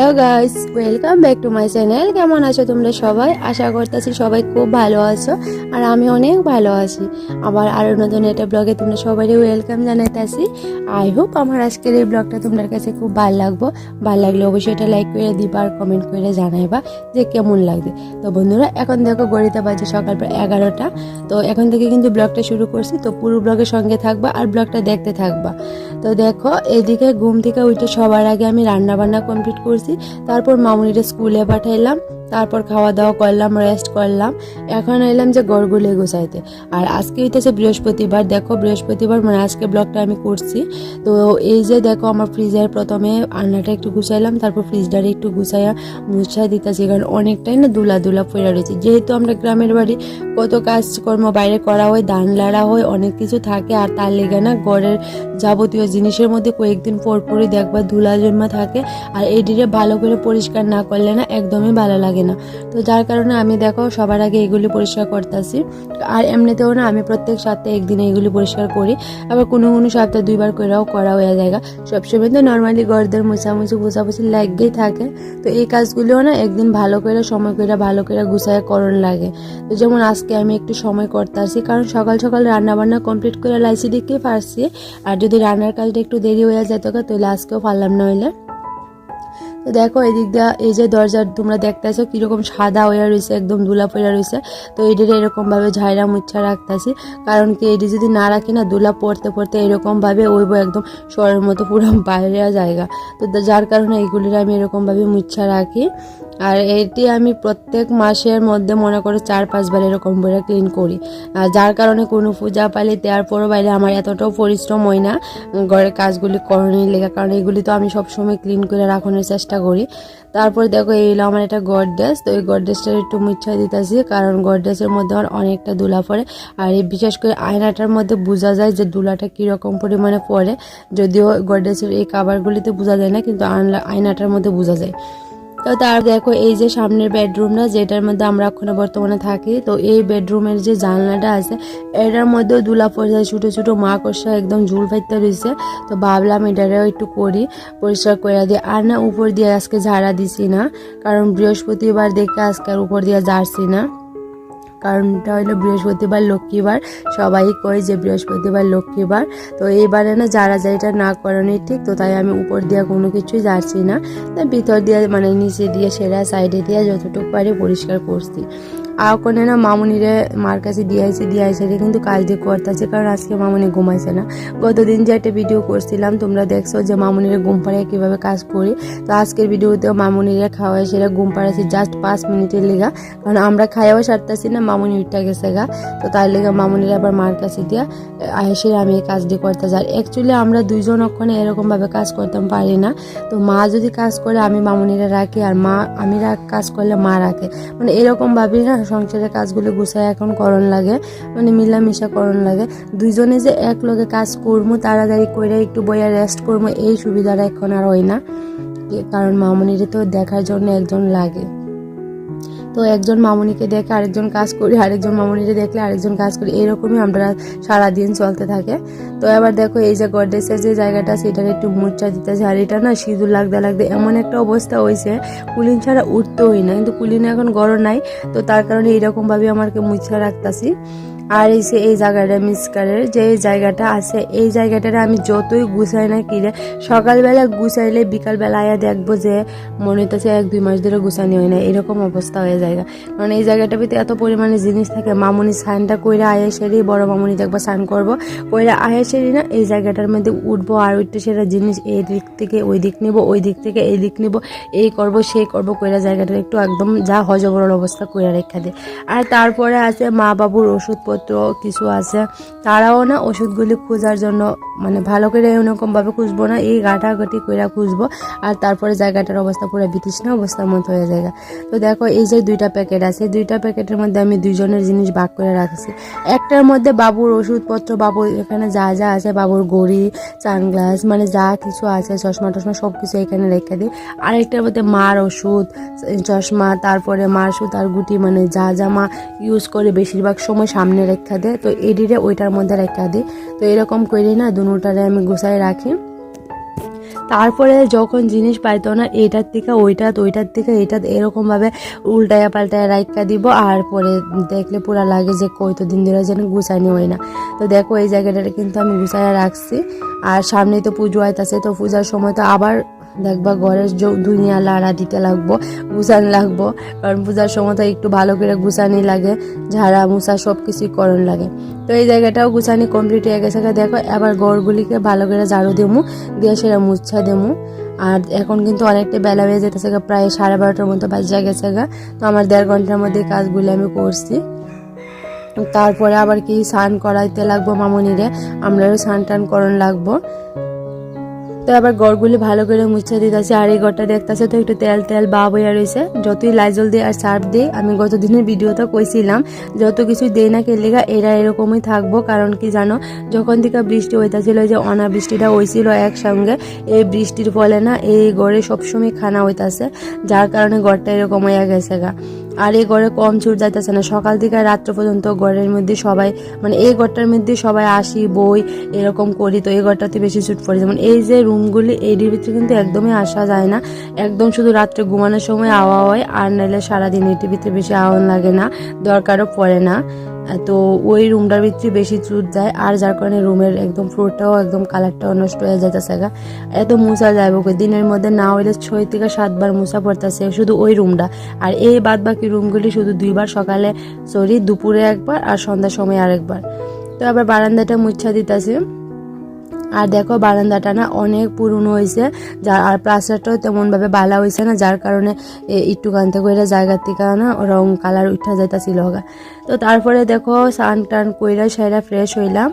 Hello guys welcome back to my channel কেমন আছো তোমরা সবাই? আশা করতেছি সবাই খুব ভালো আছো, আর আমি অনেক ভালো আছি। আবার আরও নতুন একটা ব্লগে তোমরা সবারই ওয়েলকাম জানাইতেছি। আই হোপ আমার আজকের এই ব্লগটা তোমার কাছে খুব ভালো লাগবো। ভালো লাগলে অবশ্যই এটা লাইক করে দিবা আর কমেন্ট করে জানাইবা যে কেমন লাগবে। তো বন্ধুরা, এখন দেখো গড়িতে বাজে সকাল প্রায় এগারোটা। তো এখন থেকে কিন্তু ব্লগটা শুরু করছি। তো পুরো ব্লগের সঙ্গে থাকবা আর ব্লগটা দেখতে থাকবা। তো দেখো, এদিকে ঘুম থেকে উঠে সবার আগে আমি রান্না বান্না কমপ্লিট করছি। তারপর মামুনিটা স্কুলে পাঠাইলাম, তারপর খাওয়া দাওয়া করলাম রেস্ট করলাম। এখন এলাম যে গড়গুলে গোছাইতে। আর আজকে হইতেছে বৃহস্পতিবার। দেখো, বৃহস্পতিবার মানে আজকে ব্লগটা আমি করছি। তো এই যে দেখো, আমার ফ্রিজের প্রথমে আন্নাটা একটু গুছাইলাম, তারপর ফ্রিজটারে একটু গুছাইয়া মুছাই দিতেছি। কারণ অনেকটাই না দুলা দুলা ফেরা রয়েছে। যেহেতু আমরা গ্রামের বাড়ি, কত কাজকর্ম বাইরে করা হয়, ধান লাড়া হয়, অনেক কিছু থাকে, আর তার লেগে না গড়ের যাবতীয় জিনিসের মধ্যে কয়েকদিন পর পরই দেখবা ধুলা জন্মা থাকে আর এটিরে ভালো করে পরিষ্কার না করলে না একদমই ভালো লাগে না। তো যার কারণে আমি দেখো সবার আগে এগুলি পরিষ্কার করতেছি। আর এমনিতেও না আমি প্রত্যেক সপ্তাহে একদিনে এগুলি পরিষ্কার করি। আবার কোনো কোনো সপ্তাহে দুইবার করেও করা হয়ে যায় সবসময় তো নর্মালি গড়দের মোছামুছি গুছাগুছি লাগেই থাকে। তো এই কাজগুলিও না একদিন ভালো করে, সময় করে, ভালো করে গুছায় করণ লাগে। তো যেমন আজকে আমি একটু সময় করতেছি, কারণ সকাল সকাল রান্না বান্না কমপ্লিট করে লাইসি দিকে পারছি। আর যদি রান্নার কাজটা একটু দেরি হয়ে যেত তাহলে আজকেও পারলাম না হইলে। তো দেখো, এদিক দিয়ে এই যে দরজার তোমরা দেখতেছো কীরকম সাদা হয়ে রয়েছে একদম ধুলা পড়া রয়েছে তো এটির এরকমভাবে ঝাইরা মুচ্ছা রাখতেছি, কারণ কি এটি যদি না রাখি না ধুলা পড়তে পড়তে এরকমভাবে ওইব একদম শহরের মতো পুরো বাইরে জায়গা। তো যার কারণে এইগুলির আমি এরকমভাবে মুচ্ছা রাখি। আর এটি আমি প্রত্যেক মাসের মধ্যে মনে করো চার, পাঁচবার এরকম করে ক্লিন করি। আর যার কারণে কোনো পূজা পালি দেওয়ার পরও বাইরে আমার এতটাও পরিশ্রম হয় না, ঘরের কাজগুলি করণের লেগে, কারণ এগুলি তো আমি সবসময় ক্লিন করে রাখানোর চেষ্টা করি। তারপর দেখো, এই হলো আমার একটা গডডেস তো এই গডডেসটার একটু মুচ্ছা দিতেছি, কারণ গডডেসের মধ্যে আমার অনেকটা দুলা পড়ে। আর এই বিশেষ করে আয়নাটার মধ্যে বোঝা যায় যে দুলাটা কীরকম পরিমাণে পড়ে, যদিও গডডেসের এই কাভারগুলিতে বোঝা যায় না, কিন্তু আয়নাটার মধ্যে বোঝা যায়। তো তার দেখো, এই যে সামনের বেডরুমটা যেটার মধ্যে আমরা এখনও বর্তমানে থাকি, তো এই বেডরুমের যে জানলাটা আছে, এটার মধ্যেও দুলা পর্যায়ে ছোট ছোটো মা কষা একদম ঝুল ফাইতে রয়েছে। তো ভাবলাম এটারেও একটু করি, পরিষ্কার করে দিই। আর না, উপর দিয়ে আজকে ঝাড়া দিছি না, কারণ বৃহস্পতিবার দেখে আজকে আর উপর দিয়ে ঝাড়ছি না। কারণটা হলো বৃহস্পতিবার, লক্ষ্মীবার। সবাই কয় যে বৃহস্পতিবার, লক্ষ্মীবার। তো এইবারে না যারা যা এটা না করানোই ঠিক, তো তাই আমি উপর দিয়ে কোনো কিছুই যাচ্ছি না। তাই ভিতর দিয়ে মানে নিচে দিয়ে সেরা, সাইডে দিয়ে যতটুকু পারি পরিষ্কার করছি। ওখানে না মামুনিরে মার কাছে দিয়েছি, দিয়েছে কিন্তু কাজ দিয়ে করতেছে, কারণ আজকে মামুনি ঘুমাইছে না। গতদিন যে একটা ভিডিও করছিলাম, তোমরা দেখছ যে মামুনিরে ঘুম পাড়ায় কীভাবে কাজ করি। তো আজকের ভিডিওতেও মামুনিরে খাওয়াই সেটা ঘুম পাড়াচ্ছি জাস্ট পাঁচ মিনিটের লেগা। কারণ আমরা খাইয়াও সারতেছি না, মামুনি উঠটা গেছে গা। তো তার লেগে মামুনির আবার মার কাছে দিয়া এসে আমি এই কাজটি করতে যাই। অ্যাকচুয়ালি আমরা দুইজন ওখানে এরকমভাবে কাজ করতাম, পারি না। তো মা যদি কাজ করে, আমি মামুনিরা রাখি, আর মা, আমি কাজ করলে মা রাখে। মানে এরকমভাবেই না সংসারের কাজগুলো গুছায় এখন করণ লাগে মানে মিলামিশা করণ লাগে। দুইজনে যে এক লগে কাজ করব তাড়াতাড়ি করে একটু বইয়া রেস্ট করব এই সুবিধাটা এখন আর হয় না। কারণ মামনিরে তো দেখার জন্য একজন লাগে। তো একজন মামুনিকে দেখে আরেকজন কাজ করি, আরেকজন মামুনিকে দেখলে আরেকজন কাজ করি, এরকমই আমরা সারাদিন চলতে থাকে। তো এবার দেখো এই যে গডেসের যে জায়গাটা, সেটার একটু মোর্চা দিতেছে। আর এটা না সিঁদুর লাগতে লাগতে এমন একটা অবস্থা হয়েছে কুলিন ছাড়া উঠতেই না। কিন্তু কুলিন এখন গরম নাই, তো তার কারণে এইরকমভাবে আমাকে মুছা রাখতেছি। আর এই এই জায়গাটা মিসকারের যে এই জায়গাটা আছে, এই জায়গাটারে আমি যতই গুছাই না কিরে সকালবেলা গুছাইলে বিকালবেলা আয়া দেখব যে মনে হইতেছে এক দুই মাস ধরে গুছানি হয় না, এরকম অবস্থা হয়ে যায় কারণ এই জায়গাটার ভিতরে এত পরিমাণে জিনিস থাকে, মামুনি স্নানটা কইরা আয়া সেরি বড় মামুনি দেখব, স্নান করব, কইরা আয়া সেরি না এই জায়গাটার মধ্যে উঠবো আর উঠতে সেটা জিনিস, এই দিক থেকে ওই দিক নিব ওই দিক থেকে এই দিক নিব, এই করব, সেই করব, কইরা জায়গাটা একটু একদম যা হজবরল অবস্থা কইরা রেখা দেয় আর তারপরে আছে মা বাবুর ওষুধপত্র কিছু আছে। তারাও না ওষুধগুলি খোঁজার জন্য মানে ভালো করে এরকমভাবে খুঁজবো না, এই গাটাগাটি করে খুঁজবো, আর তারপরে জায়গাটার অবস্থা পুরো বিতৃষ্ণা অবস্থার মতো হয়ে যায় তো দেখো, এই যে দুইটা প্যাকেট আছে দুইটা প্যাকেটের মধ্যে আমি দুইজনের জিনিস ভাগ করে রাখছি। একটার মধ্যে বাবুর ওষুধপত্র, বাবুর এখানে যা যা আছে, বাবুর গড়ি সানগ্লাস মানে যা কিছু আছে, চশমা টশমা সব কিছু এখানে রেখে দিই। আরেকটার মধ্যে মার ওষুধ, চশমা, তারপরে মার আর গুটি মানে যা যা মা ইউজ করে বেশিরভাগ সময় সামনে রেখা দেয় তো এডিরে ওইটার মধ্যে রেখা দিই তো এরকম করে না দুটারে আমি গুছাই রাখি। তারপরে যখন জিনিস পাইতো না এটার থেকে ওইটা ওইটার থেকে এটা এরকমভাবে উল্টায়া পাল্টায়া রাইকা দিব। আর পরে দেখলে পুরা লাগে যে কই তো দিন ধরে যেন গুছানি হয় না। তো দেখো এই জায়গাটাতে কিন্তু আমি গুছাইয়া রাখছি। আর সামনেই তো পুজো আইতাছে, তো পূজার সময় তো আবার দেখবা ঘরের দুনিয়া লাড়া দিতে লাগবো, গুছানি লাগবো। কারণ পূজার সময় তো একটু ভালো করে গুছানি লাগে, ঝাড়া মুছা সব কিছুই করণ লাগে। তো এই জায়গাটাও গুছানি কমপ্লিট হয়ে গেছে। দেখো, এবার গড়গুলিকে ভালো করে ঝাড়ু দেবো দিয়ে সেটা মুছা দেবো আর এখন কিন্তু অনেকটা বেলা হয়ে যেতেছে প্রায় সাড়ে বারোটার মতো বাজা গেছে গা। তো আমার দেড় ঘণ্টার মধ্যে কাজগুলি আমি করছি। তারপরে আবার কি স্নান করাইতে লাগবো মামনিরে, আমরাও স্নান টান করণ লাগবো। তো আবার গড়গুলি ভালো করে মুছে দিতেছে আর এই গড়টা দেখতেছে তো একটু তেল তেল বা বইয়া রয়েছে। যতই লাইজল দিই আর সার্ফ দিই আমি গত দিনের ভিডিওতে কইছিলাম, যত কিছু দেই না কেলিগা এরা এরকমই থাকব। কারণ কি জানো, যখন থেকে বৃষ্টি হইতাছিল যে অনাবৃষ্টিটা হয়েছিল একসঙ্গে, এই বৃষ্টির ফলে না এই গড়ে সবসময় খানা হইতাছে। যার কারণে গড়টা এরকম হয়ে গেছে গা। আর এই ঘরে কম চুর যাইতেছে না। সকাল থেকে রাত্র পর্যন্ত ঘরের মধ্যে সবাই মানে এই ঘরটার মধ্যে সবাই আসি, বই এরকম করি, তো এই ঘরটাতে বেশি ছুট পড়ে যেমন এই যে রুমগুলি এইটির ভিতরে কিন্তু একদমই আসা যায় না। একদম শুধু রাত্রে ঘুমানোর সময় আওয়া হয়, আর নাহলে সারাদিন এটির ভিতরে বেশি আওয়ান লাগে না, দরকারও পড়ে না। তো ওই রুমটার ভিতরে বেশি চুট যায়, আর যার কারণে রুমের একদম ফ্লোরটাও একদম কালারটাও নষ্ট হয়ে যাইতেছে গা। এত মুছা যায় কই। দিনের মধ্যে না হইলে ছয় থেকে সাতবার মুছা পড়তেছে শুধু ওই রুমটা আর এই বাদ বাকি রুমগুলি শুধু দুইবার, সকালে সরি দুপুরে একবার আর সন্ধ্যার সময় আরেকবার। তো আবার বারান্দাটা মুছা দিতেছে। আর দেখো বারান্দাটা না অনেক পুরনো হয়েছে যার আর প্লাস্টারটাও তেমনভাবে বালা হয়েছে না, যার কারণে একটু কানতে কইরা জায়গার থেকে না রং কালার উঠা যাইতাছিল তো তারপরে দেখো স্নান টান কইরা সেরা ফ্রেশ হইলাম।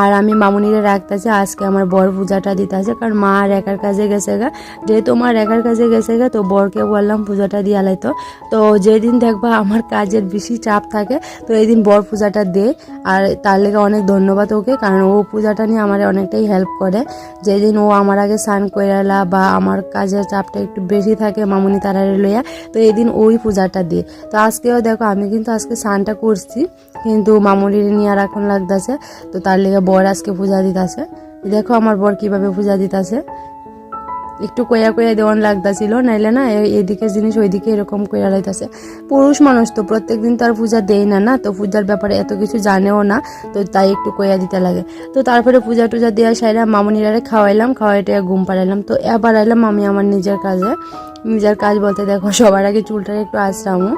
আর আমি মামুনিরে রাখতেছি, আজকে আমার বর পূজাটা দিতেছে, কারণ মা আর একার কাজে গেছে গা। যেহেতু মার একার কাজে গেছে গা, তো বরকে বললাম পূজাটা দিয়ে লাইতো তো। যেদিন দেখবা আমার কাজের বেশি চাপ থাকে, তো এই দিন বর পূজাটা দে। আর তার লেগে অনেক ধন্যবাদ ওকে, কারণ ও পূজাটা নিয়ে আমার অনেকটাই হেল্প করে। যেদিন ও আমার আগে স্নান কইরালা বা আমার কাজের চাপটা একটু বেশি থাকে মামুনি তারারে লইয়া, তো এই দিন ওই পূজাটা দিয়ে তো আজকেও দেখো আমি কিন্তু আজকে স্নানটা করছি। কিন্তু মামুনির নিয়ে আর এখন লাগতেছে, তো তার লেগে বর আজকে পূজা দিতেছে। দেখো আমার বর কীভাবে পূজা দিতেছে। একটু কয়া কয়া দেওয়ান লাগতাছিল, নাইলে না এদিকে জিনিস ওইদিকে এরকম কয়া লাইতাছে। পুরুষ মানুষ তো প্রত্যেকদিন তো আর পূজা দেয় না না, তো পূজার ব্যাপারে এত কিছু জানেও না, তো তাই একটু কয়া দিতে লাগে। তো তারপরে পূজা টুজা দেওয়া সাইরা মামনিরারে খাওয়াইলাম খাওয়াইটা ঘুম পাড়াইলাম। তো এবার আইলাম আমি আমার নিজের কাজে। নিজের কাজ বলতে দেখো, সবার আগে চুলটা একটু আসরামো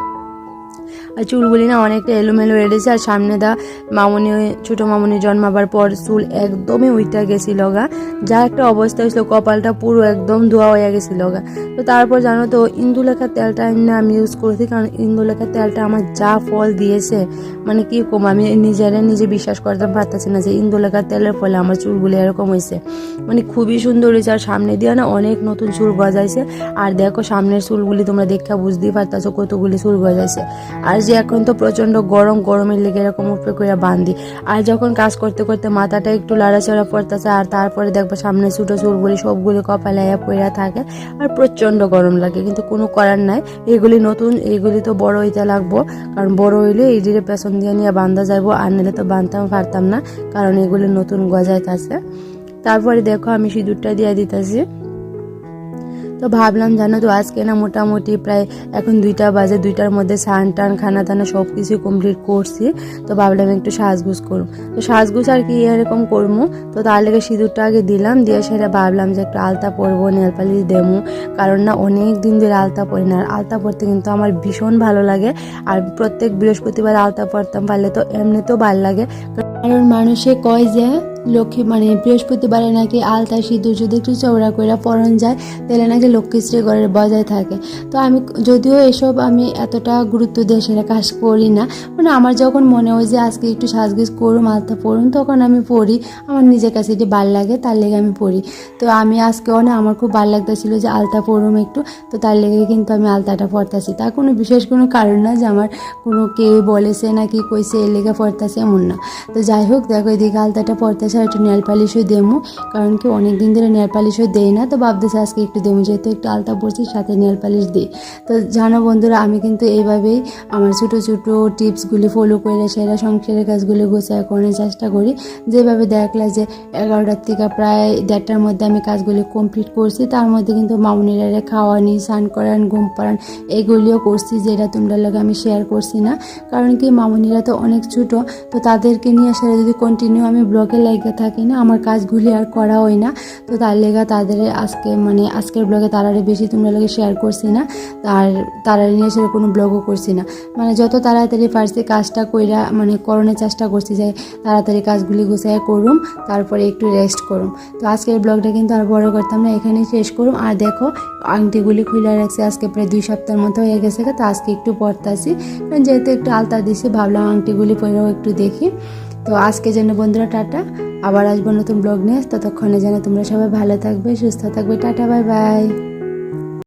আর চুলগুলি না অনেকটা এলোমেলো এড়েছে আর সামনে দা মামনি ছোট মামনি জন্মাবার পর চুল একদমই উইটা গেছিল গা যা একটা অবস্থা হয়েছিল, কপালটা পুরো একদম ধোয়া হয়ে গেছিল গা তো তারপর জানো তো, ইন্দুলেখার তেলটা এমনি আমি ইউজ করেছি, কারণ ইন্দুলেখার তেলটা আমার যা ফল দিয়েছে মানে কি কম, আমি নিজেরে নিজে বিশ্বাস করতে পারতেছি না যে ইন্দুলেখার তেলের ফলে আমার চুলগুলি এরকম হয়েছে। মানে খুবই সুন্দর হয়েছে, আর সামনে দিয়ে না অনেক নতুন চুল গজাইছে। আর দেখো সামনের চুলগুলি তোমরা দেখা বুঝতেই পারতেছো কতগুলি চুল গজাইছে। আর যে এখন তো প্রচণ্ড গরম, গরমের লেগে এরকম উপরে করে বান্ধি আর যখন কাজ করতে করতে মাথাটা একটু লাড়াচাড়া পড়তেছে আর তারপরে দেখব সামনে ছোটো চুলগুলি সবগুলি কপালে পড়ে থাকে, আর প্রচণ্ড গরম লাগে। কিন্তু কোনো করার নাই। এগুলি নতুন এইগুলি তো বড় হইতে লাগবো। কারণ বড় হইলে এই দিকে পেছন দিয়ে নিয়ে বান্ধা যাইবো, আর নিলে তো বাঁধতাম পারতাম না, কারণ এগুলি নতুন গজাইতেছে। তারপরে দেখো আমি সিঁদুরটা দিয়ে দিতেছি। তো ভাবলাম, জানো তো, আজকে না মোটামুটি প্রায় এখন দুইটা বাজে, দুইটার মধ্যে স্নান টান, খানা টানা সব কিছু কমপ্লিট করছি। তো ভাবলাম একটু সাজগুজ করুম তো সাজগুজ আর কি এরকম করব। তো তার লেগে সিঁদুরটা আগে দিলাম, দিয়ে সেটা ভাবলাম যে একটু আলতা পরবো নেলপালিশ দেবো। কারণ না অনেক দিন ধরে আলতা পরি না, আর আলতা পরতে কিন্তু আমার ভীষণ ভালো লাগে। আর প্রত্যেক বৃহস্পতিবার আলতা পরতাম পারলে তো এমনিতেও ভালো লাগে। কারণ মানুষে কয় যে লক্ষ্মী মানে বৃহস্পতিবারে নাকি আলতা সিঁদুর যদি একটু চৌড়া করে পরন যায় তাহলে নাকি লক্ষ্মীশ্রী ঘরের বজায় থাকে। তো আমি যদিও এসব আমি এতটা গুরুত্ব দিয়ে সেটা কাজ করি না মানে আমার যখন মনে হয় যে আজকে একটু সাজগুজ করুম, আলতা পড়ুন তখন আমি পড়ি। আমার নিজের কাছে এটি ভালো লাগে, তার লেগে আমি পড়ি। তো আমি আজকেও না আমার খুব ভালো লাগতেছিল যে আলতা পড়ুম একটু, তো তার লেগে কিন্তু আমি আলতাটা পড়তেছি তার কোনো বিশেষ কোনো কারণ না যে আমার কোনো কে বলেছে নাকি কইছে, এর লেগে পড়তেছে এমন না। তো যাই হোক, দেখো এদিকে আলতাটা পড়তেছে আর একটু নেল পালিশও দেবো, কারণ কি অনেক দিন ধরে নেল পালিশও দেই না, তো ভাবতেছি আজকে একটু দেবো, যেহেতু একটু আলতা পড়ছি সাথে নেল পালিশ দিই। তো জানো বন্ধুরা, আমি কিন্তু এইভাবেই আমার ছোটো ছোটো টিপসগুলি ফলো করে সেরা সংসারের কাজগুলি গোছায় করার চেষ্টা করি। যেভাবে দেখলা যে এগারোটার থেকে প্রায় দেড়টার মধ্যে আমি কাজগুলি কমপ্লিট করছি, তার মধ্যে কিন্তু মামুনিরা খাওয়ানি, স্নান করান, ঘুম পাড়ান, এগুলিও করছি, যেটা তোমরা লাগে আমি শেয়ার করছি না। কারণ কি মামুনিরা তো অনেক ছোটো, তো তাদেরকে নিয়ে আসলে যদি কন্টিনিউ আমি ব্লগে লেগে থাকি না, আমার কাজগুলি আর করা হয় না। তো তার লেগা তাদের আজকে মানে আজকের ব্লগে তারারে বেশি তোমরা লোকে শেয়ার করছি না আর তারা নিয়ে আসলে কোনো ব্লগও করছি না। মানে যত তাড়াতাড়ি পারছি কাজটা কইরা মানে করণের চেষ্টা করছি যে তাড়াতাড়ি কাজগুলি গুছাই করুম, তারপরে একটু রেস্ট করুম। তো আজকের ব্লগটা কিন্তু আর বড় করতাম না, এখানেই শেষ করুম। আর দেখো, আংটিগুলি খুলে রাখছি, আজকে প্রায় দুই সপ্তাহের মতো হয়ে গেছে তো আজকে একটু পরতাছি। কারণ যেহেতু একটু আলতা দিছি, ভাবলাম আংটিগুলি পরেও একটু দেখি। তো আজকে যেন বন্ধুরা টাটা। আবার আসব নতুন ব্লগ নিয়ে। ততক্ষণে যেন তোমরা সবাই ভালো থাকবে, সুস্থ থাকবে। Tata, bye bye.